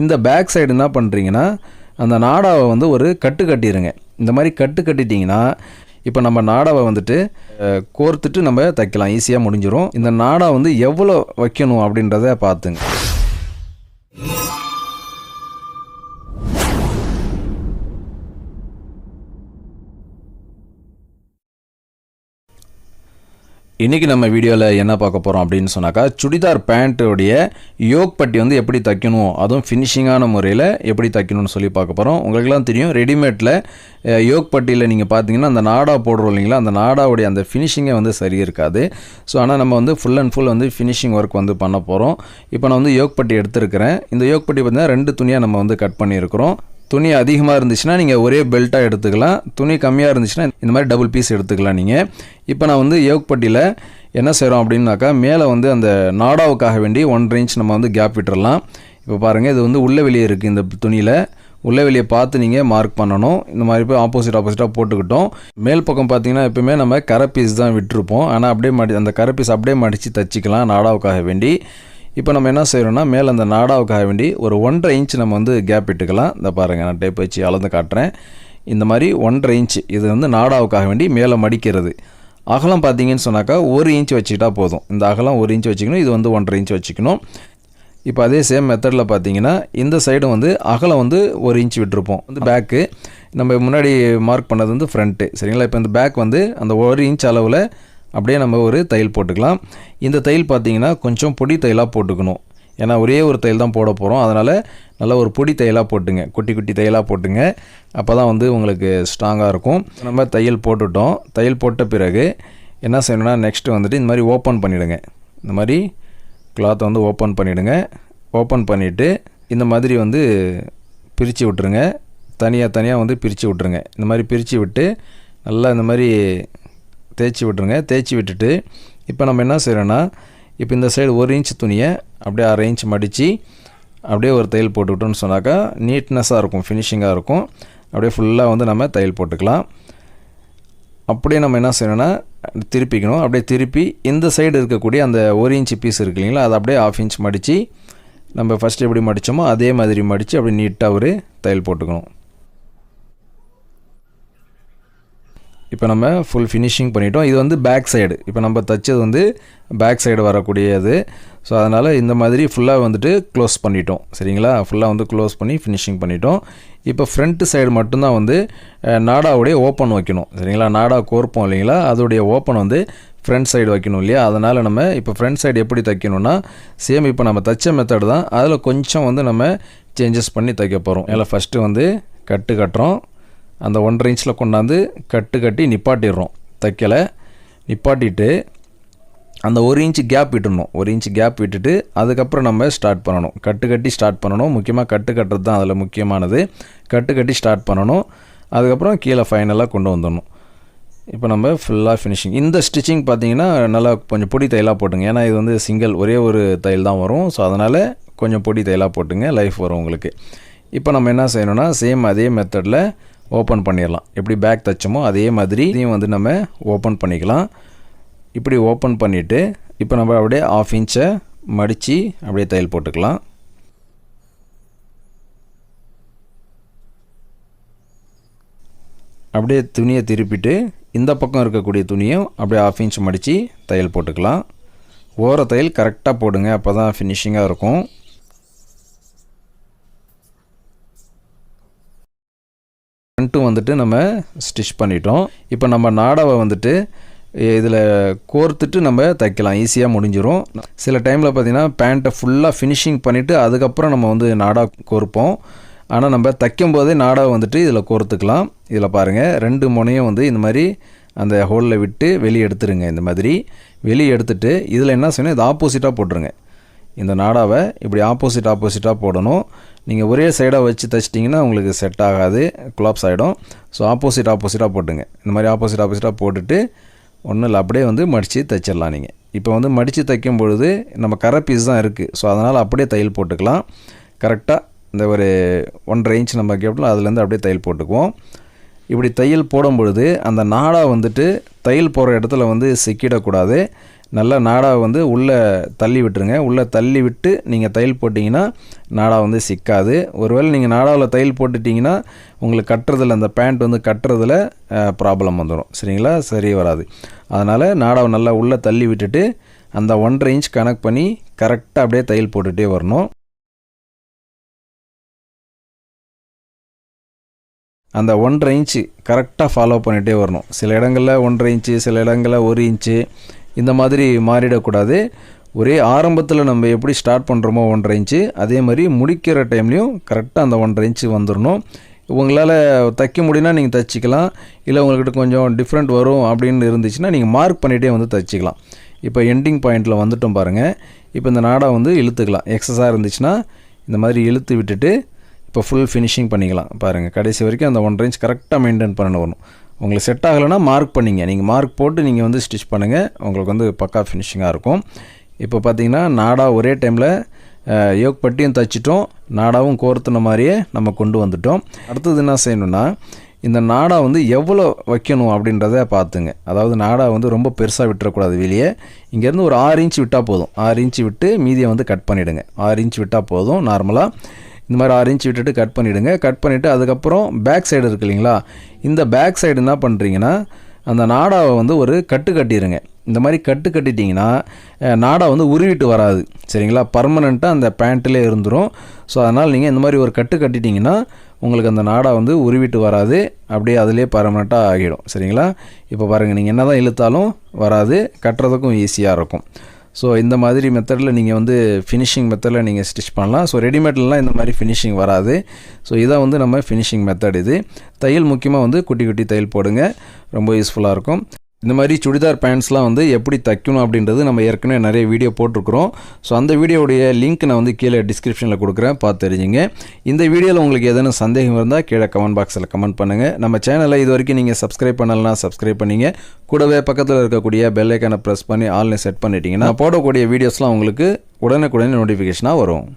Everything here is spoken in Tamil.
இந்த பேக் சைடு என்ன பண்ணுறீங்கன்னா அந்த நாடாவை வந்து ஒரு கட்டு கட்டிடுங்க இந்த மாதிரி கட்டு கட்டிட்டிங்கன்னா இப்போ நம்ம நாடாவை வந்துட்டு கோர்த்துட்டு நம்ம தைக்கலாம். ஈஸியாக முடிஞ்சிடும் இந்த நாடா வந்து எவ்வளோ வைக்கணும் அப்படின்றத பார்த்துங்க. இன்றைக்கி நம்ம வீடியோவில் என்ன பார்க்க போகிறோம் அப்படின்னு சொன்னாக்கா சுடிதார் பேண்ட்டுடைய யோக் பட்டி வந்து எப்படி தைக்கணும் அதுவும் ஃபினிஷிங்கான முறையில் எப்படி தைக்கணும்னு சொல்லி பார்க்க போகிறோம் உங்களுக்கெல்லாம் தெரியும் ரெடிமேட்டில் யோக் பட்டியில் நீங்கள் பார்த்தீங்கன்னா அந்த நாடா போடுறோம் இல்லைங்களா அந்த நாடாவுடைய அந்த ஃபினிஷிங்கே வந்து சரி இருக்காது. ஸோ ஆனால் நம்ம வந்து ஃபுல் அண்ட் ஃபுல் வந்து ஃபினிஷிங் ஒர்க் வந்து பண்ண போகிறோம் இப்போ நான் வந்து யோக் பட்டி எடுத்திருக்கிறேன். இந்த யோக் பட்டி பார்த்திங்கன்னா ரெண்டு துணியாக நம்ம வந்து கட் பண்ணியிருக்கிறோம். துணி அதிகமாக இருந்துச்சுன்னா நீங்கள் ஒரே பெல்ட்டாக எடுத்துக்கலாம். துணி கம்மியாக இருந்துச்சுன்னா இந்த மாதிரி டபுள் பீஸ் எடுத்துக்கலாம் நீங்கள் இப்போ நான் வந்து யோக்பட்டியில் என்ன செய்கிறோம் அப்படின்னாக்கா மேலே வந்து அந்த நாடாவுக்காக வேண்டி ஒன்றரை இன்ச் நம்ம வந்து கேப் விட்டுறலாம். இப்போ பாருங்கள் இது வந்து உள்ள வெளியே இருக்குது இந்த துணியில். உள்ள வெளியே பார்த்து நீங்கள் மார்க் பண்ணணும். இந்த மாதிரி போய் ஆப்போசிட் ஆப்போசிட்டாக போட்டுக்கிட்டோம். மேல் பக்கம் பார்த்தீங்கன்னா எப்பவுமே நம்ம கரை பீஸ் தான் விட்டுருப்போம். ஆனால் அப்படியே மடி அந்த கரை பீஸ் அப்படியே மடித்து தச்சிக்கலாம் நாடாவுக்காக வேண்டி. இப்போ நம்ம என்ன செய்கிறோம்னா மேலே அந்த நாடாவுக்காக வேண்டி ஒரு ஒன்றரை இன்ச் நம்ம வந்து கேப் விட்டுக்கலாம் இந்த பாருங்கள் நான் டேப் வச்சு அளந்து காட்டுறேன். இந்த மாதிரி ஒன்றரை இன்ச் இது வந்து நாடாவுக்காக வேண்டி மேலே மடிக்கிறது. அகலம் பார்த்தீங்கன்னு சொன்னாக்கா ஒரு இன்ச் வச்சுக்கிட்டா போதும். இந்த அகலம் ஒரு இன்ச் வச்சுக்கணும் இது வந்து ஒன்றரை இன்ச் வச்சுக்கணும். இப்போ அதே சேம் மெத்தடில் பார்த்தீங்கன்னா இந்த சைடு வந்து அகலம் வந்து ஒரு இன்ச் விட்டுருப்போம். வந்து பேக்கு நம்ம முன்னாடி மார்க் பண்ணது வந்து ஃப்ரண்ட்டு சரிங்களா? இப்போ இந்த பேக் வந்து அந்த ஒரு இன்ச் அளவில் அப்படியே நம்ம ஒரு தையல் போட்டுக்கலாம். இந்த தையல் பார்த்தீங்கன்னா கொஞ்சம் பொடி தையலாக போட்டுக்கணும். ஏன்னா ஒரே ஒரு தையல் தான் போட போகிறோம் அதனால் நல்லா ஒரு பொடி தையலாக போட்டுங்க. குட்டி குட்டி தையலாக போட்டுங்க. அப்போ தான் வந்து உங்களுக்கு ஸ்ட்ராங்காக இருக்கும். நம்ம தையல் போட்டுட்டோம். தையல் போட்ட பிறகு என்ன செய்யணும்னா நெக்ஸ்ட்டு வந்துட்டு இந்த மாதிரி ஓப்பன் பண்ணிவிடுங்க இந்த மாதிரி கிளாத்தை வந்து ஓப்பன் பண்ணிவிடுங்க ஓப்பன் பண்ணிவிட்டு இந்த மாதிரி வந்து பிரித்து விட்ருங்க தனியாக தனியாக வந்து பிரித்து விட்ருங்க இந்த மாதிரி பிரித்து விட்டு நல்லா இந்த மாதிரி தேய்ச்சி விட்டுருங்க. தேய்ச்சி விட்டுட்டு இப்போ நம்ம என்ன செய்கிறோன்னா இப்போ இந்த சைடு ஒரு இன்ச் துணியை அப்படியே அரை இன்ச் மடித்து அப்படியே ஒரு தையல் போட்டுக்கிட்டோம்னு சொன்னாக்கா நீட்னஸாக இருக்கும் ஃபினிஷிங்காக இருக்கும். அப்படியே ஃபுல்லாக வந்து நம்ம தையல் போட்டுக்கலாம். அப்படியே நம்ம என்ன செய்யணும்னா திருப்பிக்கணும். அப்படியே திருப்பி இந்த சைடு இருக்கக்கூடிய அந்த ஒரு இன்ச் பீஸ் இருக்கு இல்லைங்களா அதை அப்படியே ஆஃப் இன்ச் மடித்து நம்ம ஃபஸ்ட்டு எப்படி மடித்தோமோ அதே மாதிரி மடித்து அப்படியே நீட்டாக ஒரு தையல் போட்டுக்கணும். இப்போ நம்ம ஃபுல் ஃபினிஷிங் பண்ணிட்டோம். இது வந்து பேக் சைடு இப்போ நம்ம தைச்சது வந்து பேக் சைடு வரக்கூடியது. ஸோ அதனால் இந்த மாதிரி ஃபுல்லாக வந்துட்டு க்ளோஸ் பண்ணிட்டோம். சரிங்களா? ஃபுல்லாக வந்து க்ளோஸ் பண்ணி ஃபினிஷிங் பண்ணிட்டோம். இப்போ ஃப்ரண்ட் சைடு மட்டும்தான் வந்து நாடாவுடைய ஓப்பன் வைக்கணும். சரிங்களா? நாடா கோர்ப்போம் இல்லைங்களா? அதோடைய ஓப்பன் வந்து ஃப்ரண்ட் சைடு வைக்கணும் இல்லையா? அதனால் நம்ம இப்போ ஃப்ரண்ட் சைடு எப்படி தைக்கணும்னா சேம் இப்போ நம்ம தைச்ச மெத்தடு தான். அதில் கொஞ்சம் வந்து நம்ம சேஞ்சஸ் பண்ணி தைக்க போகிறோம் அதில் ஃபஸ்ட்டு வந்து கட்டு கட்டுறோம். அந்த ஒன்றரை இன்ச்சில் கொண்டாந்து கட்டு கட்டி நிப்பாட்டிடுறோம். தைக்கலை. நிப்பாட்டிட்டு அந்த ஒரு இன்ச் கேப் விட்டுடணும் ஒரு இன்ச் கேப் விட்டுட்டு அதுக்கப்புறம் நம்ம ஸ்டார்ட் பண்ணணும். கட்டு கட்டி ஸ்டார்ட் பண்ணணும். முக்கியமாக கட்டு கட்டுறது தான் அதில் முக்கியமானது. கட்டு கட்டி ஸ்டார்ட் பண்ணணும். அதுக்கப்புறம் கீழே ஃபைனலாக கொண்டு வந்துடணும். இப்போ நம்ம ஃபுல்லாக ஃபினிஷிங் இந்த ஸ்டிச்சிங் பார்த்தீங்கன்னா நல்லா கொஞ்சம் பொடி தையலாக போட்டுங்க. ஏன்னா இது வந்து சிங்கிள் ஒரே ஒரு தையல் தான் வரும். ஸோ அதனால் கொஞ்சம் பொடி தையலாக போட்டுங்க. லைஃப் வரும் உங்களுக்கு. இப்போ நம்ம என்ன செய்யணும்னா சேம் அதே மெத்தடில் ஓப்பன் பண்ணிடலாம் எப்படி பேக் தைச்சோமோ அதே மாதிரி இதையும் வந்து நம்ம ஓப்பன் பண்ணிக்கலாம். இப்படி ஓப்பன் பண்ணிவிட்டு இப்போ நம்ம அப்படியே ஆஃப் இன்ச்சை மடித்து அப்படியே தையல் போட்டுக்கலாம். அப்படியே துணியை திருப்பிட்டு இந்த பக்கம் இருக்கக்கூடிய துணியும் அப்படியே ஆஃப் இன்ச் மடித்து தையல் போட்டுக்கலாம். ஓர தையல் கரெக்டாக போடுங்க அப்போ தான் ஃபினிஷிங்காக இருக்கும். ஃப்ரண்ட்டும் வந்துட்டு நம்ம ஸ்டிச் பண்ணிட்டோம். இப்போ நம்ம நாடாவை வந்துட்டு இதில் கோர்த்துட்டு நம்ம தைக்கலாம். ஈஸியாக முடிஞ்சிடும் சில டைமில் பார்த்திங்கன்னா பேண்ட்டை ஃபுல்லாக ஃபினிஷிங் பண்ணிவிட்டு அதுக்கப்புறம் நம்ம வந்து நாடா கோர்ப்போம். ஆனால் நம்ம தைக்கும் போதே நாடாவை வந்துட்டு இதில் கோர்த்துக்கலாம். இதில் பாருங்கள் ரெண்டு முனையும் வந்து இந்த மாதிரி அந்த ஹோலில் விட்டு வெளியே எடுத்துருங்க இந்த மாதிரி. வெளியே எடுத்துட்டு இதில் என்ன செய்யணும் இது ஆப்போசிட்டாக போட்டுருங்க. இந்த நாடாவை இப்படி ஆப்போசிட் ஆப்போசிட்டாக போடணும். நீங்கள் ஒரே சைடாக வச்சு தைச்சிட்டிங்கன்னா உங்களுக்கு செட் ஆகாது குலாப்ஸ் ஆகிடும் ஸோ ஆப்போசிட் ஆப்போசிட்டாக போட்டுங்க. இந்த மாதிரி ஆப்போசிட் ஆப்போசிட்டாக போட்டுட்டு ஒன்றும் இல்லை அப்படியே வந்து மடித்து தைச்சிடலாம் நீங்கள் இப்போ வந்து மடித்து தைக்கும் பொழுது நம்ம கரை பீஸ் தான் இருக்குது ஸோ அதனால் அப்படியே தையல் போட்டுக்கலாம். கரெக்டாக இந்த ஒரு ஒன்றரை இன்ச் நம்ம கேப்டில் அதுலேருந்து அப்படியே தையல் போட்டுக்குவோம். இப்படி தையல் போடும் பொழுது அந்த நாடா வந்துட்டு தையல் போகிற இடத்துல வந்து சிக்கிடக்கூடாது. நல்லா நாடாவை வந்து உள்ளே தள்ளி விட்டுருங்க. உள்ளே தள்ளி விட்டு நீங்கள் தையல் போட்டிங்கன்னா நாடா வந்து சிக்காது. ஒருவேளை நீங்கள் நாடாவில் தையல் போட்டுட்டிங்கன்னா உங்களுக்கு கட்டுறதில் அந்த பேண்ட் வந்து கட்டுறதில் ப்ராப்ளம் வந்துடும் சரிங்களா? சரி வராது. அதனால் நாடாவை நல்லா உள்ளே தள்ளி விட்டுட்டு அந்த ஒன்றரை இன்ச் கனெக்ட் பண்ணி கரெக்டாக அப்படியே தையல் போட்டுகிட்டே வரணும். அந்த ஒன்றரை இன்ச்சு கரெக்டாக ஃபாலோ பண்ணிகிட்டே வரணும். சில இடங்களில் ஒன்றரை இன்ச்சு சில இடங்களில் ஒரு இன்ச்சு இந்த மாதிரி மாறிடக்கூடாது. ஒரே ஆரம்பத்தில் நம்ம எப்படி ஸ்டார்ட் பண்ணுறோமோ ஒன்றரை இன்ச்சு அதே மாதிரி முடிக்கிற டைம்லேயும் கரெக்டாக அந்த ஒன்றரை இன்ச்சு வந்துடணும் உங்களால் தைக்க முடியும்னா நீங்கள் தைச்சிக்கலாம். இல்லை உங்கள்கிட்ட கொஞ்சம் டிஃப்ரெண்ட் வரும் அப்படின்னு இருந்துச்சுன்னா நீங்கள் மார்க் பண்ணிகிட்டே வந்து தைச்சிக்கலாம். இப்போ எண்டிங் பாயிண்டில் வந்துட்டோம் பாருங்கள் இப்போ இந்த நாடாக வந்து இழுத்துக்கலாம். எக்ஸஸாக இருந்துச்சுன்னா இந்த மாதிரி இழுத்து விட்டுட்டு இப்போ ஃபுல் ஃபினிஷிங் பண்ணிக்கலாம். பாருங்கள் கடைசி வரைக்கும் அந்த ஒன் இன்ச் கரெக்டாக மெயின்டைன் பண்ண வரணும் உங்களுக்கு செட் ஆகலைன்னா மார்க் பண்ணிங்க. நீங்கள் மார்க் போட்டு நீங்கள் வந்து ஸ்டிச் பண்ணுங்கள் உங்களுக்கு வந்து பக்கா ஃபினிஷிங்காக இருக்கும். இப்போ பார்த்தீங்கன்னா நாடா ஒரே டைமில் யோக் பட்டியும் தைச்சிட்டோம். நாடாவும் கோர்த்துன மாதிரியே நம்ம கொண்டு வந்துட்டோம். அடுத்தது என்ன செய்யணும்னா இந்த நாடா வந்து எவ்வளோ வைக்கணும் அப்படின்றத பார்த்துங்க. அதாவது நாடா வந்து ரொம்ப பெருசாக விட்டுறக்கூடாது வெளியே. இங்கேருந்து ஒரு ஆறு இன்ச் விட்டால் போதும். ஆறு இன்ச் விட்டு மீதியை வந்து கட் பண்ணிவிடுங்க ஆறு இன்ச் விட்டால் போதும் நார்மலாக இந்த மாதிரி ஆறு இன்ச் விட்டுட்டு கட் பண்ணிவிடுங்க கட் பண்ணிவிட்டு அதுக்கப்புறம் பேக் சைடு இருக்கு இல்லைங்களா? இந்த பேக் சைடு என்ன பண்ணுறீங்கன்னா அந்த நாடாவை வந்து ஒரு கட்டு கட்டிடுங்க இந்த மாதிரி கட்டு கட்டிட்டிங்கன்னா நாடா வந்து உருவிட்டு வராது. சரிங்களா? பர்மனெண்ட்டாக அந்த பேண்ட்டிலே இருந்துடும் ஸோ அதனால் நீங்கள் இந்த மாதிரி ஒரு கட்டு கட்டிட்டிங்கன்னா உங்களுக்கு அந்த நாடா வந்து உருவிட்டு வராது. அப்படியே அதிலே பர்மனெண்ட்டாக ஆகிடும். சரிங்களா? இப்போ பாருங்கள் நீங்கள் என்ன தான் இழுத்தாலும் வராது. கட்டுறதுக்கும் ஈஸியாக இருக்கும். ஸோ இந்த மாதிரி மெத்தடில் நீங்கள் வந்து ஃபினிஷிங் மெத்தடில் நீங்கள் ஸ்டிச் பண்ணலாம். ஸோ ரெடிமேட்லலாம் இந்த மாதிரி ஃபினிஷிங் வராது. ஸோ இதான் வந்து நம்ம ஃபினிஷிங் மெத்தட் இது. தையல் முக்கியமாக வந்து குட்டி குட்டி தையல் போடுங்க. ரொம்ப யூஸ்ஃபுல்லாக இருக்கும். இந்த மாதிரி சுடிதார் பேண்ட்ஸ்லாம் வந்து எப்படி தைக்கணும் அப்படின்றது நம்ம ஏற்கனவே நிறைய வீடியோ போட்டிருக்கிறோம். ஸோ அந்த வீடியோடைய லிங்க் நான் வந்து கீழே டிஸ்கிரிப்ஷனில் கொடுக்குறேன். பார்த்து தெரிஞ்சுங்க. இந்த வீடியோவில் உங்களுக்கு எதனா சந்தேகம் இருந்தால் கீழே கமெண்ட் பாக்ஸில் கமெண்ட் பண்ணுங்கள் நம்ம சேனலை இது வரைக்கும் நீங்கள் சப்ஸ்கிரைப் பண்ணலன்னா சப்ஸ்கிரைப் பண்ணிங்க. கூடவே பக்கத்தில் இருக்கக்கூடிய பெல்லைக்கான ப்ரெஸ் பண்ணி ஆன்லைன் செட் பண்ணிட்டீங்கன்னா போடக்கூடிய வீடியோஸ்லாம் உங்களுக்கு உடனுக்குடனே நோட்டிஃபிகேஷனாக வரும்.